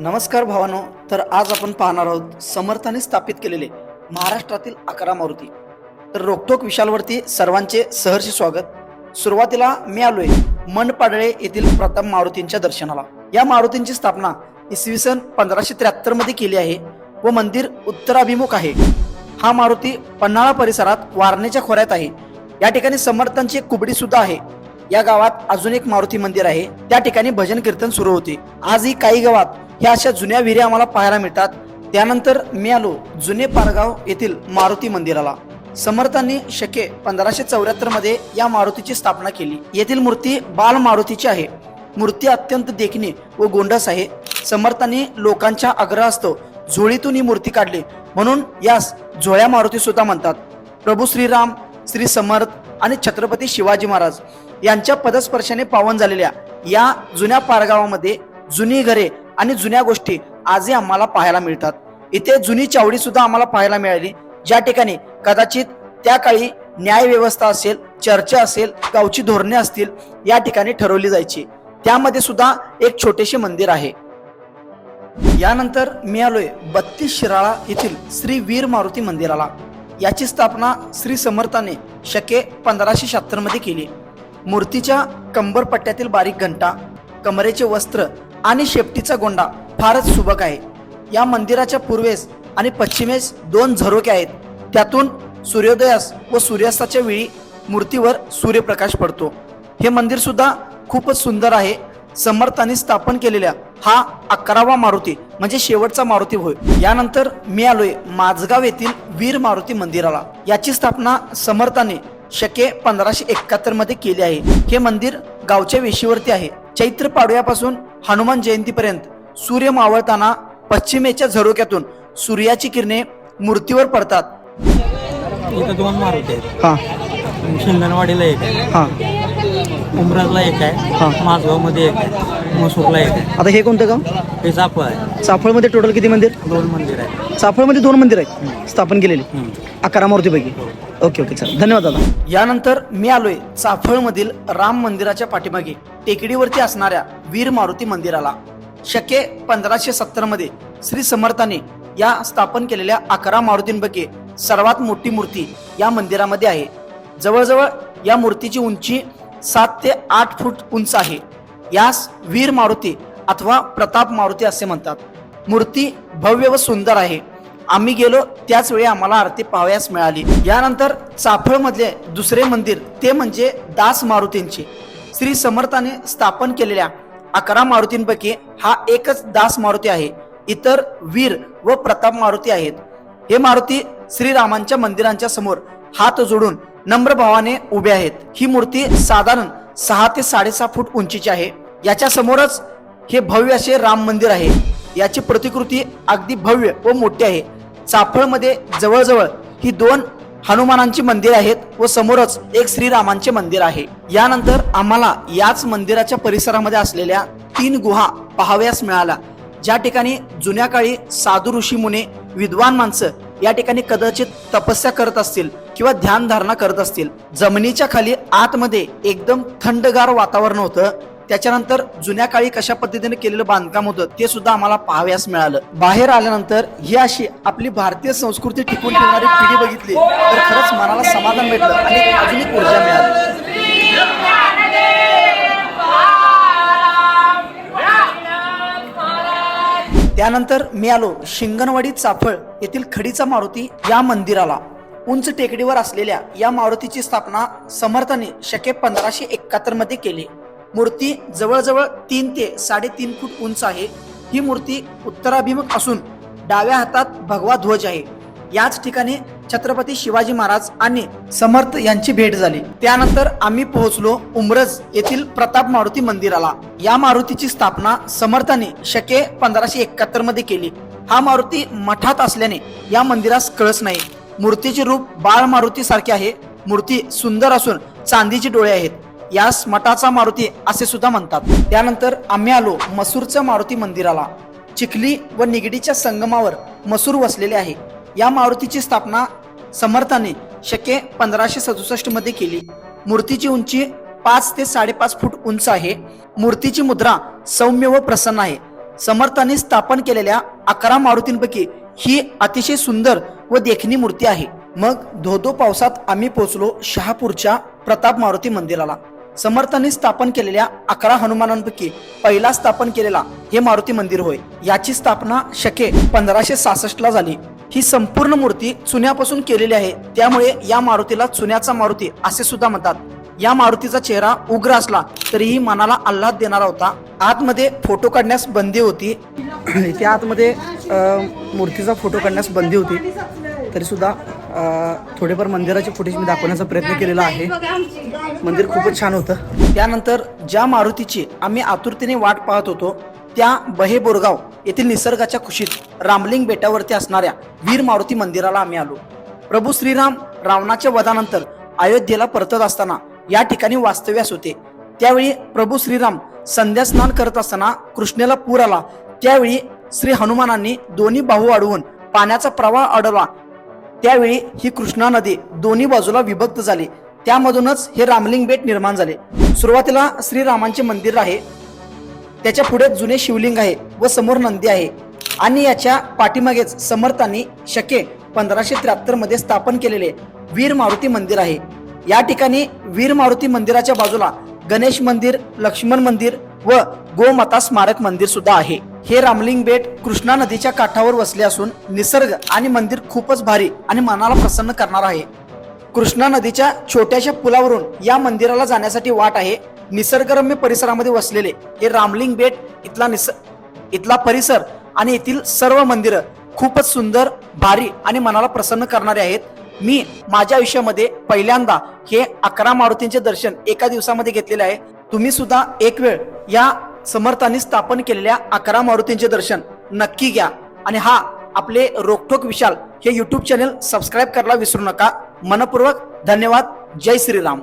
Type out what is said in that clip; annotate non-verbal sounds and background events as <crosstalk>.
नमस्कार भावानो तर आज आपण पाहणार आहोत समर्थाने स्थापित केलेले महाराष्ट्रातील अकरा मारुती. तर रोकटोक विशालवरती सर्वांचे सहर्ष स्वागत. सुरुवातीला मी आलोय मनपाडळे येथील प्रथम मारुतींच्या दर्शनाला. या मारुतींची स्थापना इसवी सन पंधराशे त्र्याहत्तरमध्ये केली आहे व मंदिर उत्तराभिमुख आहे. हा मारुती पन्हाळा परिसरात वारणेच्या खोऱ्यात आहे. या ठिकाणी समर्थांची एक कुबडी सुद्धा आहे. या गावात अजून एक मारुती मंदिर आहे. त्या ठिकाणी भजन कीर्तन सुरू होते. आजही काही गावात ह्या अशा जुन्या विहिरी आम्हाला पाहायला मिळतात. त्यानंतर मी आलो जुने पारगाव येथील मारुती मंदिराला. समर्थांनी शके पंधराशे चौऱ्याहत्तरमध्ये या मारुतीची स्थापना केली. येथील मूर्ती बाल मारुतीची आहे. मूर्ती अत्यंत देखणी व गोंडस आहे. समर्थांनी लोकांच्या आग्रहास्तव झोळीतून ही मूर्ती काढली. म्हणून यास झोळ्या मारुती सुद्धा म्हणतात. प्रभू श्रीराम श्री समर्थ आणि छत्रपती शिवाजी महाराज यांच्या पदस्पर्शाने पावन झालेल्या या जुन्या पारगावामध्ये जुनी घरे आणि जुन्या गोष्टी आजही आम्हाला पाहायला मिळतात. इथे जुनी चावडी सुद्धा आम्हाला पाहायला मिळाली. ज्या ठिकाणी कदाचित त्या काळी न्याय व्यवस्था असेल चर्चा असेल गावची धोरणे असतील या ठिकाणी ठरवली जायची. त्यामध्ये सुद्धा एक छोटेसे मंदिर आहे. यानंतर मी आलोय बत्तीस शिराळा येथील श्री वीर मारुती मंदिराला. याची स्थापना श्री समर्थाने शके पंधराशे शहात्तरमध्ये केली. मूर्तीच्या कंबरपट्ट्यातील बारीक घंटा कमरेचे वस्त्र आणि शेपटीचा गोंडा फारच सुबक आहे. या मंदिराच्या पूर्वेस आणि पश्चिमेस दोन झरोके आहेत. त्यातून सूर्योदयास व सूर्यास्ताच्या वेळी मूर्तीवर सूर्यप्रकाश पडतो. हे मंदिर सुद्धा खूपच सुंदर आहे. समर्थांनी स्थापन केलेल्या हा अकरावा मारुती म्हणजे शेवटचा मारुती होय यानंतर मी आलोय माझगाव येथील वीर मारुती मंदिराला. याची स्थापना समर्थाने शके पंधराशे एकाहत्तरमध्ये केली आहे. हे मंदिर गावच्या वेशीवरती आहे. चैत्र पाडव्यापासून हनुमान जयंतीपर्यंत सूर्य मावळताना पश्चिमेच्या झरोक्यातून सूर्याची किरणे मूर्तीवर पडतात. इथं दोन मारुती आहेत. हा. एक आहे. हा. उमराजला एक. आहे. माझगावमध्ये एक आहे. मसूरला आहे आता हे कोणतं गाव? हे चाफळ आहे. चाफळमध्ये टोटल किती मंदिर? दोन मंदिर आहे चाफळमध्ये दोन मंदिर आहेत? स्थापन केलेली. अकरा मूर्तीपैकी. ओके ओके चल. धन्यवाद दादा. यानंतर मी आलोय चाफळमधील राम मंदिराच्या पाठीमागे टेकडीवरती असणाऱ्या वीर मारुती मंदिराला. शके पंधराशे सत्तरमध्ये श्री समर्थाने या स्थापन केलेल्या अकरा मारुतींपैकी सर्वात मोठी मूर्ती या मंदिरामध्ये आहे. जवळजवळ या मूर्तीची उंची सात ते आठ फूट उंच आहे. यास वीर मारुती अथवा प्रताप मारुती असे म्हणतात. मूर्ती भव्य व सुंदर आहे. आम्ही गेलो त्याच वेळी आम्हाला आरती पाहावयास मिळाली. यानंतर चाफळ मधले दुसरे मंदिर ते म्हणजे दास मारुतींचे. श्री समर्थाने स्थापन केलेल्या अकरा मारुतींपैकी हा एकच दास मारुती आहे. इतर वीर व प्रताप मारुती आहेत. हे मारुती श्रीरामांच्या मंदिरांच्या समोर हात जोडून नम्र भावाने उभे आहेत. ही मूर्ती साधारण सहा ते साडेसहा फूट उंचीची आहे. याच्या समोरच हे भव्य असे राम मंदिर आहे. याची प्रतिकृती अगदी भव्य व मोठी आहे. चाफळमध्ये जवळजवळ ही दोन हनुमानांची मंदिर आहेत व समोरच एक श्रीरामांचे मंदिर आहे. यानंतर आम्हाला याच मंदिराच्या परिसरामध्ये असलेल्या तीन गुहा पाहाव्यास मिळाल्या ज्या ठिकाणी जुन्या काळी साधू ऋषी मुने विद्वान माणसं या ठिकाणी कदाचित तपस्या करत असतील. किंवा ध्यानधारणा करत असतील. जमिनीच्या खाली आतमध्ये एकदम थंडगार वातावरण होतं. त्याच्यानंतर जुन्या काळी कशा पद्धतीने केलेलं बांधकाम होतं ते सुद्धा आम्हाला पाहाव्यास मिळालं. बाहेर आल्यानंतर ही अशी आपली भारतीय संस्कृती टिकून ठेवणारी पिढी बघितली तर खरंच मनाला समाधान भेटलं आणि अजून एक ऊर्जा मिळाली. त्यानंतर मी आलो शिंगणवाडी चाफळ येथील खडीचा मारुती या मंदिराला. उंच टेकडीवर असलेल्या या मारुतीची स्थापना समर्थाने शके पंधराशे एकाहत्तरमध्ये केली. मूर्ती जवळजवळ तीन ते साडेतीन फूट उंच आहे. ही मूर्ती उत्तराभिमुख असून डाव्या हातात भगवा ध्वज आहे. याच ठिकाणी छत्रपती शिवाजी महाराज आणि समर्थ यांची भेट झाली. त्यानंतर आम्ही पोहोचलो उमरज येथील प्रताप मारुती मंदिराला. या मारुतीची स्थापना समर्थाने शके पंधराशे एकाहत्तरमध्ये केली. हा मारुती मठात असल्याने या मंदिरास कळस नाही. मूर्तीचे रूप बाळ मारुती सारखे आहे. मूर्ती सुंदर असून चांदीचे डोळे आहेत. यास मठाचा मारुती असे सुद्धा म्हणतात. त्यानंतर आम्ही आलो मसूरच्या मारुती मंदिराला. चिखली व निगडीच्या संगमावर मसूर वसलेले आहे. या मारुतीची स्थापना समर्थाने शके पंधराशे सदुसष्टमध्ये केली. मूर्तीची उंची पाच ते साडेपाच फूट उंच आहे. मूर्तीची मुद्रा सौम्य व प्रसन्न आहे. समर्थाने स्थापन केलेल्या अकरा मारुतींपैकी ही अतिशय सुंदर व देखणी मूर्ती आहे. मग धोधो पावसात आम्ही पोहोचलो शहापूरच्या प्रताप मारुती मंदिराला. समर्थांनी स्थापन केलेल्या अकरा हनुमानांपैकी पहिला स्थापन केलेला हे मारुती मंदिर होय. याची स्थापना शके पंधराशे सहासष्ट ला झाली. ही संपूर्ण मूर्ती चुन्यापासून केलेली आहे. त्यामुळे या मारुतीला चुन्याचा मारुती असे सुद्धा म्हणतात. या मारुतीचा चेहरा उग्र असला तरीही मनाला आल्हाद देणारा होता. आतमध्ये फोटो काढण्यास बंदी होती. <clears throat> इथे आतमध्ये मूर्तीचा फोटो काढण्यास बंदी होती. तरी सुद्धा थोडेफार मंदिराचे फुटेज मी दाखवण्याचा प्रयत्न केलेला आहे. मंदिर खूपच छान होतं. त्यानंतर ज्या मारुतीची आम्ही आतुरतेने वाट पाहत होतो त्या बहे बोरगाव येथील निसर्गाच्या खुशीत रामलिंग बेटावरती असणाऱ्या वीर मारुती मंदिराला आम्ही आलो. प्रभू श्रीराम रावणाच्या वधानंतर अयोध्येला परतत असताना या ठिकाणी वास्तव्यास होते. त्यावेळी प्रभू श्रीराम संध्या स्नान करत असताना कृष्णेला पूर आला. त्यावेळी श्री हनुमानांनी दोन्ही बाहू अडवून पाण्याचा प्रवाह अडवला त्यावेळी ही कृष्णा नदी दोन्ही बाजूला विभक्त झाली. त्यामधूनच हे रामलिंग बेट निर्माण झाले. सुरुवातीला श्रीरामांचे मंदिर आहे. त्याच्या पुढे जुने शिवलिंग आहे व समोर नंदी आहे. आणि याच्या पाठीमागेच समर्थांनी शके पंधराशे त्र्याहत्तरमध्ये स्थापन केलेले वीर मारुती मंदिर आहे. या ठिकाणी वीर मारुती मंदिराच्या बाजूला गणेश मंदिर लक्ष्मण मंदिर व गोमाता स्मारक मंदिर सुद्धा आहे. हे रामलिंग बेट कृष्णा नदीच्या काठावर वसले असून निसर्ग आणि मंदिर खूपच भारी आणि मनाला प्रसन्न करणार आहे. कृष्णा नदीच्या छोट्याशा पुलावरून या मंदिराला जाण्यासाठी वाट आहे. निसर्गरम्य परिसरामध्ये वसलेले हे रामलिंग बेट इथला निस इथला परिसर आणि येथील सर्व मंदिरं खूपच सुंदर भारी आणि मनाला प्रसन्न करणारे आहेत. मी माझ्या आयुष्यामध्ये पहिल्यांदा हे अकरा मारुतींचे दर्शन एका दिवसामध्ये घेतलेले आहे. तुम्ही सुद्धा एक वेळ या समर्थांनी स्थापन केलेल्या अकरा मारुतींचे दर्शन नक्की घ्या. आणि हा आपले रोखोक विशाल हे युट्यूब चॅनल सबस्क्राईब करायला विसरू नका. मनपूर्वक धन्यवाद. जय श्रीराम.